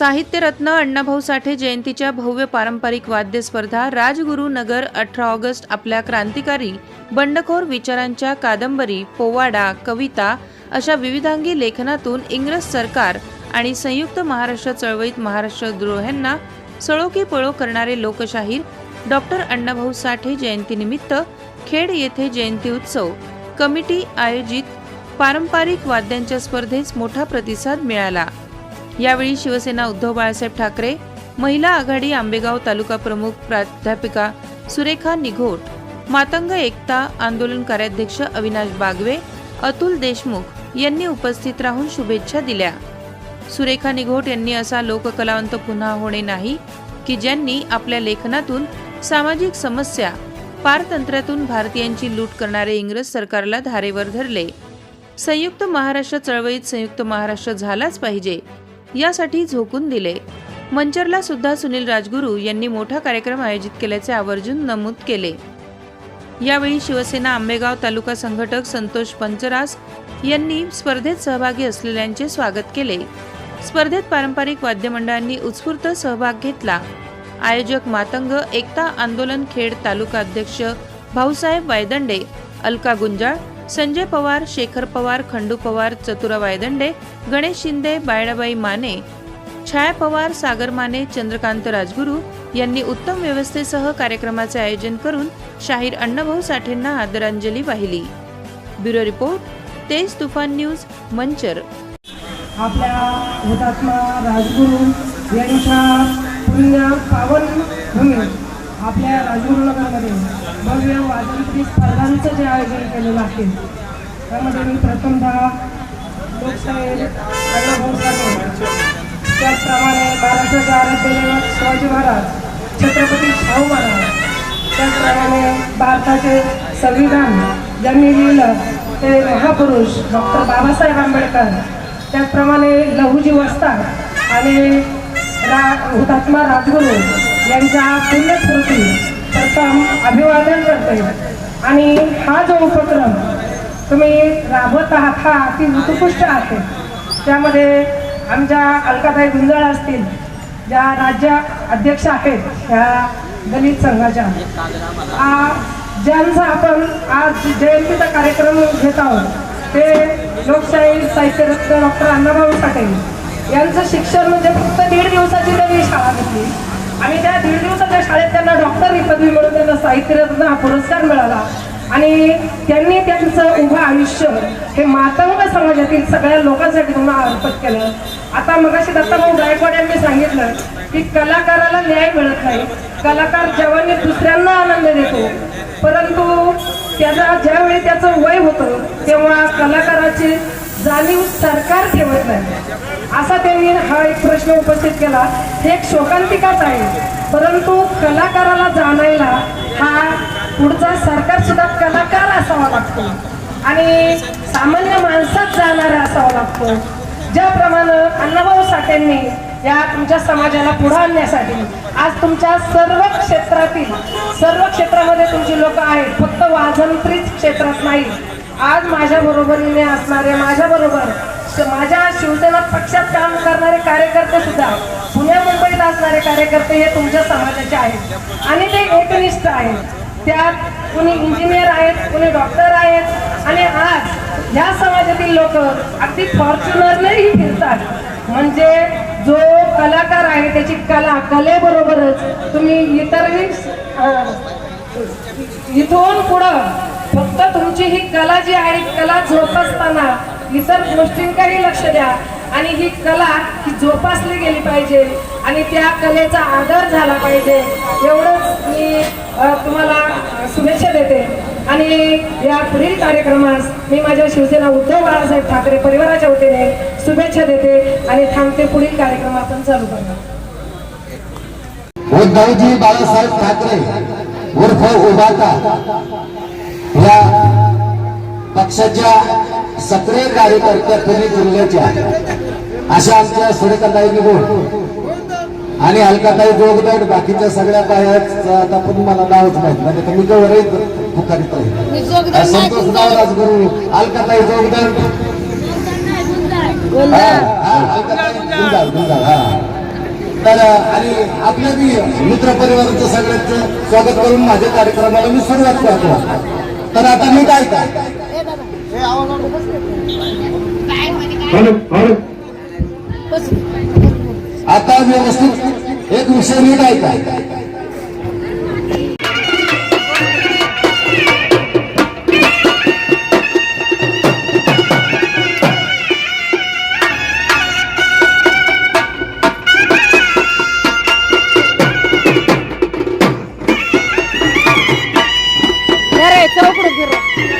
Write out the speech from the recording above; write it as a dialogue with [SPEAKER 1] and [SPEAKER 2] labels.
[SPEAKER 1] साहित्यरत्न अण्णाभाऊ साठे जयंतीच्या भव्य पारंपरिक वाद्य स्पर्धा राजगुरू नगर अठरा ऑगस्ट आपल्या क्रांतिकारी बंडखोर विचारांच्या कादंबरी पोवाडा कविता अशा विविधांगी लेखनातून इंग्रज सरकार आणि संयुक्त महाराष्ट्र चळवळीत महाराष्ट्र द्रोह्यांना सळोकी पळो करणारे लोकशाहीर डॉक्टर अण्णाभाऊ साठे जयंतीनिमित्त खेड येथे जयंती उत्सव कमिटी आयोजित पारंपरिक वाद्यांच्या स्पर्धेस मोठा प्रतिसाद मिळाला. यावेळी शिवसेना उद्धव बाळासाहेब ठाकरे महिला आघाडी आंबेगाव तालुका प्रमुख प्राध्यापिका सुरेखा निघोट मातंग एकता आंदोलन कार्याध्यक्ष अविनाश बागवे अतुल देशमुख यांनी उपस्थित राहून शुभेच्छा दिल्या. सुरेखा निघोट यांनी असा लोककलावंत पुन्हा होणे नाही की ज्यांनी आपल्या लेखनातून सामाजिक समस्या पारतंत्र्यातून भारतीयांची लूट करणारे इंग्रज सरकारला धारेवर धरले. संयुक्त महाराष्ट्र चळवळीत संयुक्त महाराष्ट्र झालाच पाहिजे यासाठी झोकून दिले. मंचरला सुद्धा सुनील राजगुरू यांनी मोठा कार्यक्रम आयोजित केल्याचे आवर्जून नमूद केले. यावेळी शिवसेना आंबेगाव तालुका संघटक संतोष पंचरास यांनी स्पर्धेत सहभागी असलेल्यांचे स्वागत केले. स्पर्धेत पारंपरिक वाद्यमंडळांनी उत्स्फूर्त सहभाग घेतला. आयोजक मातंग एकता आंदोलन खेड तालुका अध्यक्ष भाऊसाहेब वायदंडे अलका गुंजाळ संजय पवार शेखर पवार खंडू पवार चतुरा वायदंडे गणेश शिंदे बायडाबाई माने छाया पवार सागर माने चंद्रकांत राजगुरू यांनी उत्तम व्यवस्थेसह कार्यक्रमाचे आयोजन करून शाहीर अण्णाभाऊ साठेंना आदरांजली वाहिली. ब्युरो रिपोर्ट तेज तुफान न्यूज मंचर.
[SPEAKER 2] आपल्या हुतात्मा राजगुरू यांच्या पुण्य पावन भूमी आपल्या राजगुरुनगरमध्ये भव्य वादनत्री स्पर्धांचं जे आयोजन केलेलं आहे त्यामध्ये मी प्रथमतः लोकशाहीर अण्णाभाऊ साठे त्याचप्रमाणे महाराष्ट्राचे आराध्य शिवाजी महाराज छत्रपती शाहू महाराज त्याचप्रमाणे भारताचे संविधान ज्यांनी लिहिलं ते महापुरुष डॉक्टर बाबासाहेब आंबेडकर त्याचप्रमाणे लहुजी वस्ताद आणि रा हुतात्मा राजगुरू यांच्या पुण्यस्मृती प्रथम अभिवादन करते आणि हा जो उपक्रम तुम्ही राबवत आहात हा अति उत्कृष्ट आहे. त्यामध्ये आमच्या अलकाताई गुंजाळ असतील ज्या राज्य अध्यक्ष आहेत ह्या दलित संघाच्या. ज्यांचा आपण आज जयंतीचा कार्यक्रम घेत आहोत ते लोकशाही साहित्यरत्न डॉक्टर अण्णाभाऊ साठे यांचं शिक्षण म्हणजे फक्त दीड दिवसाची त्यांनी शाळा घेतली. आणि त्या दीड दिवसाच्या शाळेत त्यांना डॉक्टर ही पदवी मिळून त्यांना साहित्यरत्न हा पुरस्कार मिळाला. आणि त्यांनी त्यांचं उभं आयुष्य हे मातंग समाजातील सगळ्या लोकांसाठी त्यांना अर्पण केलं. आता मगाशी दत्ताभाऊ गायकवाड यांनी सांगितलं की कलाकाराला न्याय मिळत नाही. कलाकार जेव्हा दुसऱ्यांना आनंद देतो. परंतु त्याचा ज्यावेळी त्याचं वय होतं तेव्हा कलाकाराची जाणीव सरकार ठेवत नाही. असा त्यांनी हा एक प्रश्न उपस्थित केला. हे एक शोकांतिकाच आहे परंतु कलाकाराला जाणायला हा पुढचा सरकार सुद्धा कलाकार असावा लागतो. आणि सामान्य माणसात जाणारा असावा लागतो. ज्याप्रमाणे अण्णाभाऊ साठेंनी या तुमच्या समाजाला पुढे आणण्यासाठी आज तुमच्या सर्व क्षेत्रातील सर्व क्षेत्रामध्ये तुमची लोक आहेत. फक्त वाजंत्रीच क्षेत्रात नाही. आज माझ्या बरोबरीने असणारे माझ्या बरोबर माझ्या शिवसेना पक्षात काम करणारे कार्यकर्ते सुद्धा पुण्या मुंबईत असणारे कार्यकर्ते हे तुमच्या समाजाचे आहेत. आणि ते एकनिष्ठ आहेत. त्यात कुणी इंजिनियर आहेत कुणी डॉक्टर आहेत. आणि आज या समाजातील लोक अगदी फॉर्च्युनरनेही फिरतात. म्हणजे जो कलाकार आहे त्याची कला कलेबरोबरच तुम्ही इतरही इथून पुढं फक्त तुमची ही कला जी आहे कला जोपासताना इतर गोष्टींकडे लक्ष द्या. आणि ही कला ही जोपासली गेली पाहिजे. आणि त्या कलेचा आदर झाला पाहिजे. एवढंच मी तुम्हाला शुभेच्छा देते. आणि या पुढील कार्यक्रमास मी माझ्या शिवसेना उद्धव बाळासाहेब ठाकरे परिवाराच्या वतीने शुभेच्छा देते आणि थांबते पुढील कार्यक्रम आपण चालू करणार.
[SPEAKER 3] उद्धवजी बाळासाहेब ठाकरे उर्फ उभाटा या पक्षाच्या सक्रिय कार्यकर्त्या पुणे जिल्ह्याच्या अशा आमच्या सुरेखाताई निघून आणि अलकाताई जोगदड बाकीच्या सगळ्या काय आहेत आता पण मला नावच माहीत म्हणजे तुम्ही जवळ पुकारित
[SPEAKER 4] मी नाही,
[SPEAKER 3] संतोष
[SPEAKER 4] गुंजाळ.
[SPEAKER 3] राजगुरू अलकाताई जोगदड हा तर आणि आपल्या मी मित्र परिवाराचं सगळ्यांचं स्वागत करून माझ्या कार्यक्रमाला मी सुरुवात करतो. तर आता मी काय काय आता व्यवस्थित एक विषय नीट आहे काय
[SPEAKER 4] फिरवा